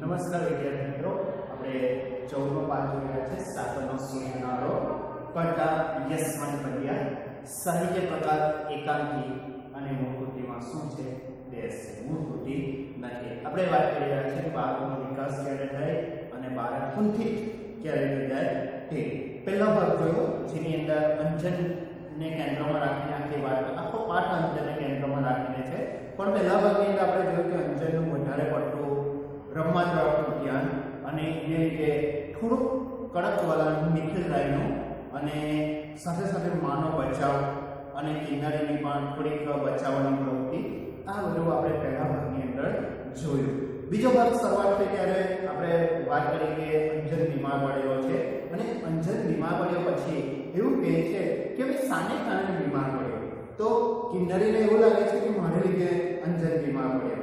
નમસ્કાર વિદ્યાર્થી મિત્રો. આપણે ચૌદમો પાઠ જોઈ રહ્યા છે. સાતમો સૂચનારો કરતા યશવંત પંડ્યા. સાહિત્ય પ્રકાર એકાંકી અને મૂળકૃતિમાં શું છે? દેશ છે. મૂળકૃતિ નથી આપણે વાત કરી રહ્યા છીએ બાળકનો વિકાસ ક્યારે થાય અને બાળક કુંઠિત ક્યારે જાય તે. પહેલો ભાગ જોયો, જેની અંદર અંજનને કેન્દ્રમાં રાખીને આખી વાત, આખો પાઠ અંજનને કેન્દ્રમાં રાખીને છે. પણ પહેલા ભાગની અંદર આપણે જોયું કે અંજનનું વધારે પડતું તરફનું ધ્યાન અને એ રીતે થોડુંક કડકવાલાનું નિખિલ રાયનું અને સાથે સાથે માનો બચાવ અને કિનારીની પણ થોડીક બચાવવાની પ્રવૃત્તિ, આ બધું આપણે પહેલા ભાગની અંદર જોયું. બીજો ભાગ શરૂઆત થઈ ત્યારે આપણે વાત કરી કે અંજન બીમાર પડેલો છે અને અંજન બીમાર પડ્યો પછી એવું કહે છે કે ભાઈ સાને કારણે બીમાર પડ્યો. તો કિન્નરીને એવું લાગે છે કે મારે લીધે અંજન બીમાર પડ્યો.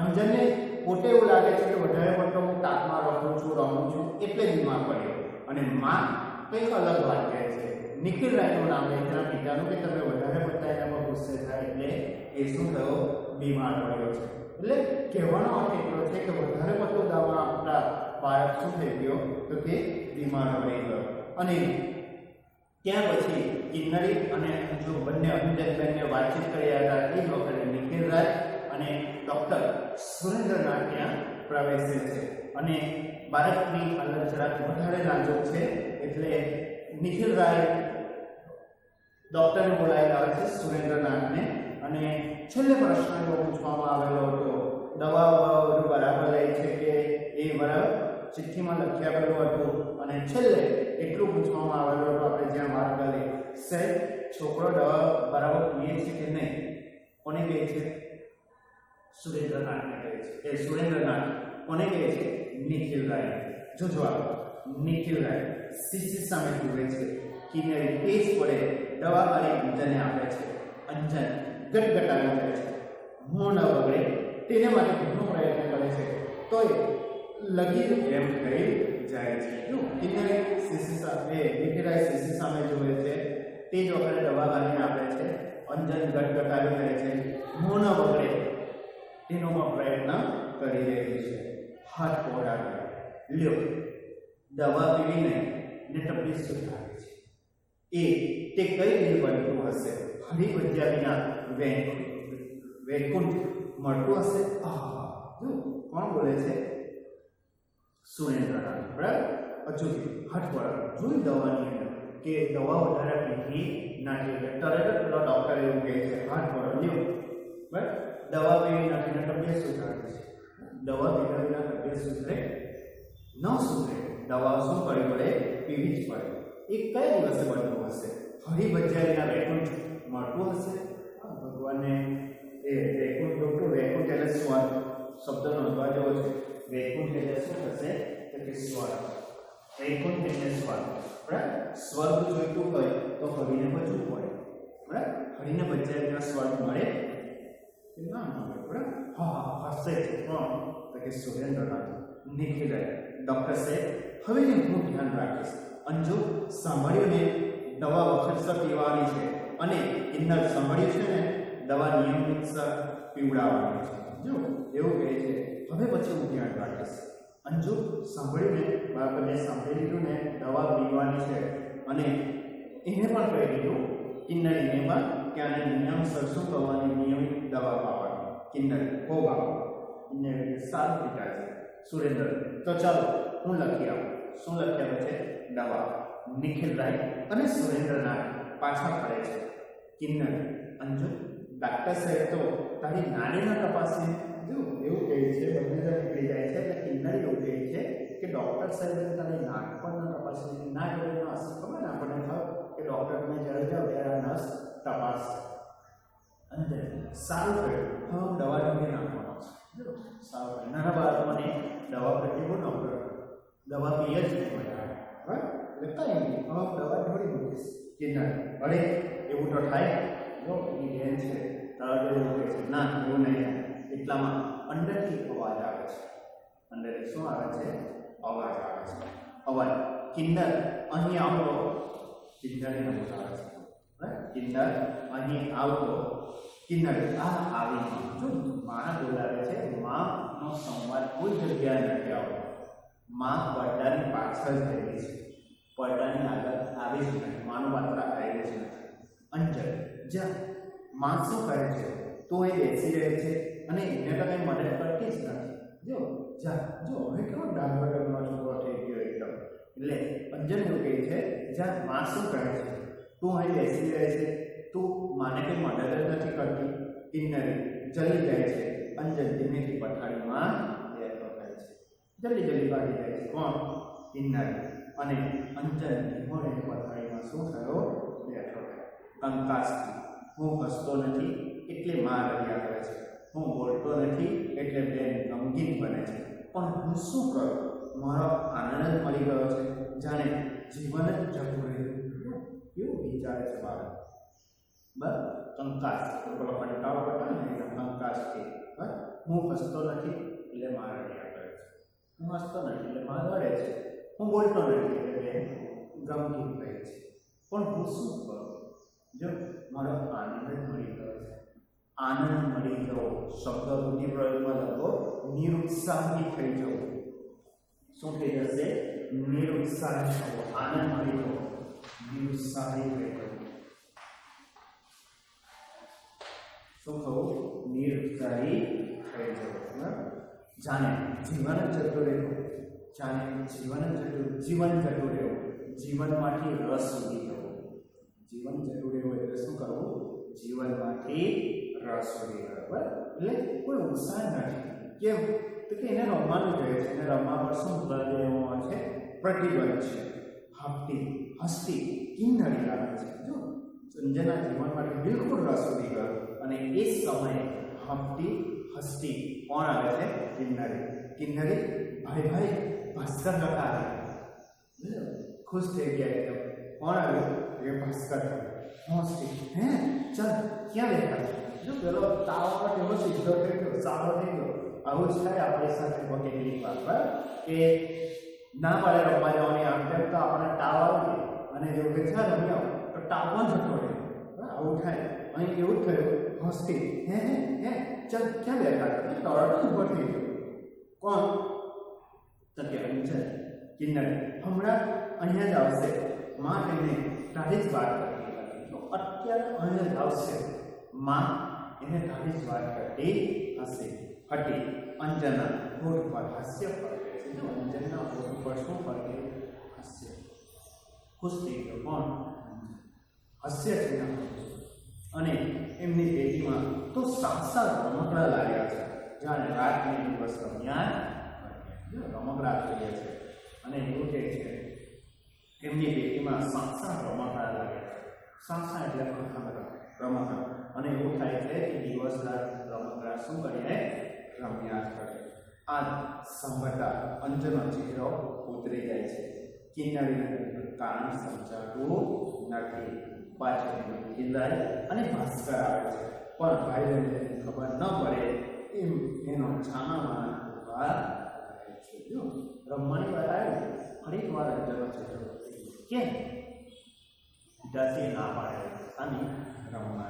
અંજનને પોતે એવું લાગે છે કે વધારે પડતો હું તાપમાં રમું છું રમું છું, એટલે બીમાર પડ્યો. અને માં કંઈક અલગ વાત કહે છે. નિખિલ રાયનું નામ લે તેના પિતાનું કે તમે વધારે પડતા એનામાં ગુસ્સે થાય એટલે એ શું થયો? બીમાર પડ્યો છે. એટલે કહેવાનો અર્થ એટલો છે કે વધારે પડતો દાવા આપતા બાળક શું થઈ ગયો? તો કે બીમાર પડી ગયો. અને ત્યાં પછી કિન્નરી અને જો બંને અંજનબેનને વાતચીત કર્યા હતા, એ વખતે નિખિલ રાય અને ડૉક્ટર સુરેન્દ્રનાથ ત્યાં પ્રવેશે છે. અને બાળકની હાલત જરાક વધારે નાજુક છે, એટલે નિખિલ રાય ડૉક્ટરને બોલાવેલા હોય છે સુરેન્દ્રનાથને. અને છેલ્લે પ્રશ્ન એવો પૂછવામાં આવેલો હતો દવા બવા બરાબર લે છે કે એ બરાબર? ચિઠ્ઠીમાં લખી આપેલું હતું. અને છેલ્લે એટલું પૂછવામાં આવેલું હતું, આપણે જ્યાં વાત કરી, સાહેબ, છોકરો દવા બરાબર પીએ છે કે નહીં? કોને કહે છે? સુરેન્દ્રનાથને કહે છે એ સુરેન્દ્રનાથ કોને કહે છે નિખિલ રાય જો જવાબ નિખિલ રાય શિષ્ય સામે જુએ છે કિનારી પેજ પડે દવા કરી અંજનને આપે છે અંજન ગટગટાવી જાય છે મોં ન બગડે તેને માટે ઘણો પ્રયત્ન કરે છે તોય લગી એમ કહી જાય છે જો કિનારી શિષ્ય સામે નિખિલ રાય શિષ્ય સામે જુએ છે તે જ વખતે દવા કરીને આપે છે અંજન ગટગટાવી જાય છે મોં ન બગડે તેનો પણ પ્રયત્ન કરી રહી છે હાથ પહોળાવી લ્યો દવા પીવીને ને તકલીફ સુધારે છે એ તે કઈ રીતે બનતું હશે હરી ભજ્યા વિના વૈકુંઠ વૈકુંઠ મળતું હશે આહા જો કોણ બોલે છે સુરેન્દ્રનાથ બરાબર હજુ હાથ પહોળાવી જોઈ દવાની અંદર કે દવા વધારે પીવી ના જોઈએ તરત જ પેલો ડૉક્ટર એવું કહે છે હાથ પહોળાવી લ્યો બરાબર દવા પીવી નાખીને તબિયત સુધારે છે? દવા પીધા વિના તબિયત સુધરે ન સુધરે. દવા શું કરવી પડે? પીવી જ પડે. એ કયા દિવસે બનતું હશે? હરિભજ્યાના વૈકુંઠ મળતું હશે? ભગવાને એ વૈકુંઠ ડોક્ટર વૈકુંઠ એટલે સ્વર. શબ્દનો નોંધવા જેવો છે. વૈકુંઠ એટલે શું થશે? તો કે સ્વર. વૈકુંઠ એટલે સ્વર. બરાબર? સ્વર્ગ જોઈતું હોય તો હરિને ભજવું પડે. બરાબર? હરિને ભજ્યા સ્વર્ગ મળે કે ના મળે બરાબર હા હા હશે જ કોણ તો કે સુરેન્દ્રનાથ નિખિલ ડૉક્ટર સાહેબ હવે હું ધ્યાન રાખીશ અંજુ સાંભળ્યું ને દવા વખતસર પીવાની છે અને ઇન્દર સાંભળ્યું છે ને દવા નિયમિતસર પીવડાવવાની છે જો એવું કહે છે હવે પછી હું ધ્યાન રાખીશ અંજુ સાંભળ્યું ને બાળકને સાંભળી લીધું ને દવા પીવાની છે અને એને પણ કહી દીધું કિન્નરીને પણ કે આને નિયમસર શું કરવાની નિયમિત દવા પાપડ કિન્નર બાપા કિન્નર સારું પિતા છે સુરેન્દ્ર તો ચાલો હું લખી આવું શું લખી છે દવા નિખિલ રાય અને સુરેન્દ્રનાથ પાછા ફરે છે કિન્નર અંજુ ડાક્ટર સાહેબ તો તારી નાનીના તપાસે જો એવું કહે છે બંને જણ નીકળી જાય છે એટલે કિન્નર એવું કહે છે કે ડૉક્ટર સાહેબે તારી નાક પણ ન ના જોડે નસ ખબર ને આપણને ખબર? કે ડૉક્ટરને જ્યારે જાઓ ત્યારે નસ તપાસ અંદર સારું હું દવા ઢોળી નાખવાનો છું. સારું. નાના બાળકોને દવા પ્રત્યે બહુ નમ્ર દવા પીએ જ એટલે કંઈ નહીં હવે દવા ઢોળી મૂકીશ. કે ના અરે એવું તો થાય. જો, એની બેન છે એવું કહે છે. ના, એવું નહીં એટલામાં અંદરથી અવાજ આવે છે. અંદરથી શું આવે છે? અવાજ આવે છે. અવાજ. કિન્નર અહીં આવતો. કિન્નરને આવે છે. કિન્નર અહીં આવતો. કિન્નર આ આવી જો માણસ બોલાવે છે માં નો સંવાદ કોઈ જગ્યાએ નથી આવતો. માં પડદાની પાછળ રહેલી છે. પડદાની આગળ આવી જ નથી માનું પાત્ર આવી છે અંજર જ્યાં. માં શું કરે છે, તો એ બેસી રહે છે. અને એને તો કંઈ મદદ કરતી જ નથી. જો, જા. જો, હવે કેવો ડગનો છોકરો થઈ ગયો એકદમ. એટલે અંજન એવું કહે છે જ્યાં માં શું કરે છે, તો અહીં બેસી રહે છે. તું માને કે મદદ નથી કરતી. કિન્નરી જલ્દી જાય છે. અંજન ધીમેથી પથારીમાં બેઠો થાય છે. જલ્દી જલ્દી ભાગી જાય છે. કોણ? કિન્નરી. અને અંજન ધીમોને પથારીમાં શું થયો બેઠો થાય કંકાસથી. હું હસતો નથી, એટલે માં રહ્યા કરે છે. હું બોલતો નથી, એટલે બેન ગમગીન બને છે. પણ હું શું કરું? મારો આનંદ મળી ગયો છે. જાણે જીવન જ જતું રહ્યું. કેવું વિચારે છે બાળક? બસ કંકાસ પેલો કંટાળો બતા ને એટલે કંકાસ છે બસ હું હસતો નથી એટલે મારે કરે છે હું હસતો નથી એટલે મારે રડે છે હું બોલતો નથી એટલે ગમગીન રહે છે પણ હું શું કરું જો મારો આનંદ મળી ગયો છે આનંદ મળી ગયો શબ્દ બુદ્ધિ પ્રયોગમાં લખો નિરુત્સાહી થઈ જવું શું થઈ જશે નિરુત્સાહી થવો આનંદ મળી ગયો નિરુત્સાહી થઈ જવું શું થવું નિરુત્સાહી થઈ જવું? જાણે જીવન જતું રહેવું જાણે જીવન જતું જીવન જતું રહેવું જીવનમાંથી રસ ઉડી જવો જીવન જતું રહેવું એટલે શું કરવું? જીવનમાંથી રસ ગયો. બરાબર? એટલે કોઈ ઉત્સાહ નથી. કેવું તો કે એને રમવાનું કહે છે. એને રમવા પર શું પ્રદેવો છે? પ્રતિબંધ છે. હફતી હસ્તી, કિન્નરી લાગે છે. જો, સંજયના જીવનમાંથી બિલકુલ રસ ઉડી ગયો. અને એ સમયે હફતી હસ્તી કોણ આવે છે? કિન્નરી. કિન્નરી ભાઈ ભાઈ ભાસ્કર કાકા આવે ખુશ થઈ ગયા એકદમ. કોણ આવ્યું એ ભાસ્કર હોસ્ટી હે? ચાલ, ક્યાં બેઠા જો પેલો તાવ આવે એવો સીધો થઈ ગયો, સારો થઈ ગયો. આવું જ થાય આપણી સાથે વગેરેની વાત પર કે ના પાડે રમવા જવાની આમ તેમ તો આપણને તાવ આવી અને જો કે છે રમ્યો તો તાવ પણ જતો રહે. આવું થાય. અહીં એવું થયું? હોસ્ટી હે હે હે, ચલ, ક્યાં બેઠા? તરત જ ઊભો થઈ ગયો? કોણ? તો કે અંજન કિન્નર, હમણાં અહીંયા જ આવશે. માં એને તારી જ વાત કરતી તો અત્યારે અહીંયા જ આવશે. માં એને તારી જ વાત કરતી હશે. હટી. અંજના હોઠ પર હાસ્ય ફરકે છે. અંજના અંજનના હોઠ પર શું ફરકે હાસ્ય. ખુશ થઈ ગયો. કોણ? હાસ્ય છે અને એમની પેટીમાં તો સાત સાત રમકડા લાગ્યા છે. જાણે રાત ને દિવસ રમ્યા રમકડા જોઈએ છે. અને એવું કહે છે એમની પેટીમાં સાત સાત રમકડા લાગ્યા છે. સાત સાત એટલે રમકડા. રમકડા. અને એવું થાય છે કે દિવસ રાત રમકડા શું કરીએ? રમ્યા કરે. આ સંભળતા અંજનો ચહેરો ઉતરી જાય છે. કિન્નરીનું કારણ સમજાતું નથી. પાછળ કિલ્લાય અને ભાસ્કર આવે છે. પણ ભાઈઓને ખબર ન પડે એમ એનો છાનામાં વાર છે. જો બ્રહ્માની વાત આવે ફરી વાર જવા છે કે પિતાશ્રી ના પાડે અને રમવા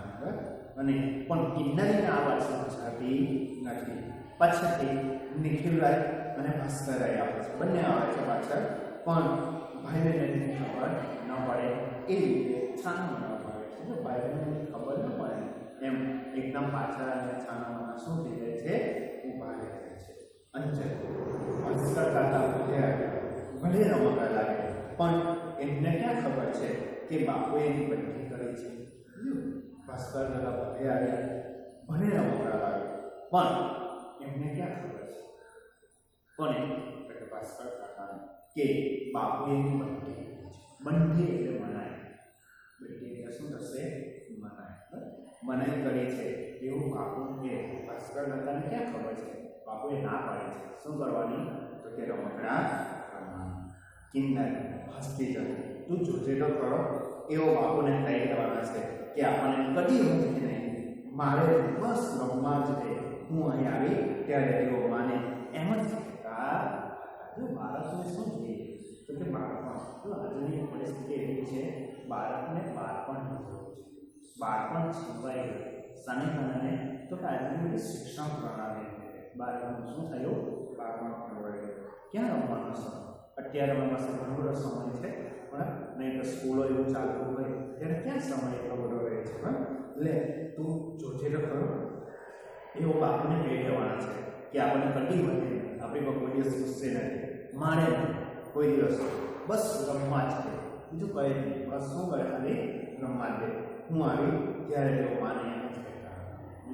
અને પણ કિન્નરીને આવા સમજાતી નથી. પાછળથી નિખિલરાય અને ભાસ્કરરાય આવે છે. બંને આવે છે પાછળ. પણ ભાઈ ખબર ન પડે. એ રીતે છાનામાં આવે છે. ભાઈ ખબર ન પડે, એમ એકદમ પાછળ અને છાનામાં શું થઈ જાય છે? ઊભા રહે છે. અંજન ભાસ્કર કાકા ભલે રમકડા લાગે, પણ એમને ક્યાં ખબર છે કે બાપુએ એની બંધી કરી છે? ભાસ્કર દાદા ભલે આવ્યા ભલે રમકડા લાગે, પણ એમને ક્યાં ખબર છે? કોને એમ ભાસ્કર કાકાને કે બાપુએ એની બંધી બંધી એટલે મનાય. એટલે શું થશે? મનાય? મનાઈ કરી છે. એવું બાપુ કે ભાસ્કર નતાને ક્યાં ખબર છે? બાપુએ ના પાડી છે. શું કરવાની? તો કે રમકડા કિન્નર હસતી જતી તું જોજે તો કરો. એવો બાપુને કહી દેવાના છે કે આપણને કદી નથી નહીં. મારે બસ રમવા જ રહે હું અહીં આવી ત્યારે એવો માને એમ જ કહેતા બાળકને શું જોઈએ? તો કે બાળપણ તો આજની પરિસ્થિતિ એવી છે? બાળકને બાળપણ બાળપણ છીનવાઈ સાને કારણે તો કે આજની શિક્ષણ પ્રણાલી. બાળકનું શું થયું? બાળપણ ખરવાઈ ક્યાં રમવાનો સમય? અત્યારે અમારી પાસે ઘણો બધો સમય છે, પણ નહીં તો સ્કૂલો એવું ચાલતું હોય, ત્યારે ક્યાં સમય એટલો બધો રહે છે એટલે તું જોજે તો ખરો. એવો બાપને કહી દેવાના છે કે આપણને કદી હોય આપણી કોઈ દિવસ ગુસ્સે નથી. મારે કોઈ દિવસ બસ રમવા જ દે. બીજું કહે નહીં. બસ શું કરે? ખાલી રમવા દે. હું આવી ત્યારે તેઓ માને એમ જ કહેતા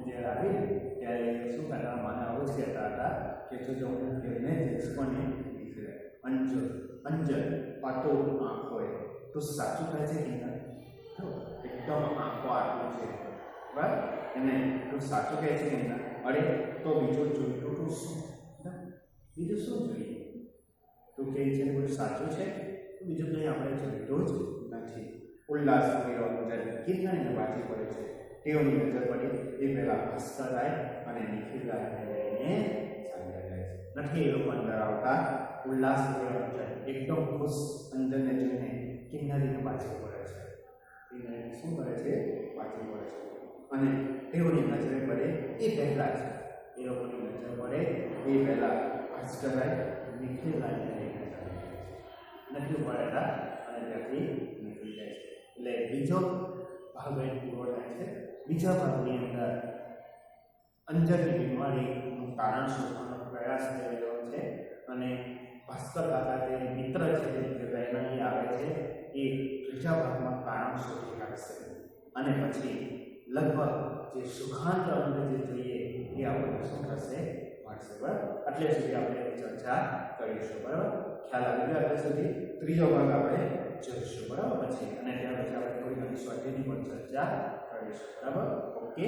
જ્યારે આવી ત્યારે શું કરતા? માને આવું જ કહેતા હતા કે જો જો હું ઘેરને જઈશ પણ દીકરે અંજલ અંજલ પાતો હોય તો સાચું કહે છે કે એકદમ આંખો આટલું છે. બરાબર? એને તું સાચું કહે છે કે અરે, તો બીજું જોઈતું શું? બીજું શું જોઈએ તું કે છે બધું સાચું છે? તો બીજું કંઈ આપણે જોઈતું જ નથી. ઉલ્લાસ કર્યો અંજલ કિરણને વાંચી પડે છે? તેઓની નજર પડી, એ પહેલાં હસ્તરાય અને નિખિલરાયને લઈને ચાલ્યા જાય છે. નથી એ લોકો અંદર આવતા. ઉલ્લાસ કર્યો અંજલ એકદમ ખુશ અંદરને જઈને કિન્નરીને વાંચી પડે છે. કિન્નરીને શું કરે છે? વાંચી પડે છે. અને તેઓની નજરે પડે, એ પહેલાં જ એ લોકોની નજર પડે, એ પહેલાં હસ્તરાય જાય છે નથી અને ત્યાંથી નીકળી જાય છે. એટલે બીજો ભાગ અહીં પૂરો થાય છે. બીજા ભાગની અંદર અંજરની બીમારીનું કારણ શોધવાનો પ્રયાસ રહ્યો છે અને ભાસ્કર કાકા જે મિત્ર છે, જે વૈજ્ઞાનિક આવે છે, એ ત્રીજા ભાગમાં કારણ શોધી કાઢશે. અને પછી લગભગ જે સુખાંત અમને જે જોઈએ એ આપણને શું થશે? મળશે. બરાબર? એટલે સુધી આપણે ચર્ચા કરીશું. બરાબર? ખ્યાલ આવી ગયો એટલે સુધી ત્રીજો ભાગ આપણે જોઈશું. બરાબર? પછી અને ત્યાર પછી આપણે થોડી ઘણી સ્વાધ્યાયની પણ ચર્ચા કરીશું. બરાબર? ઓકે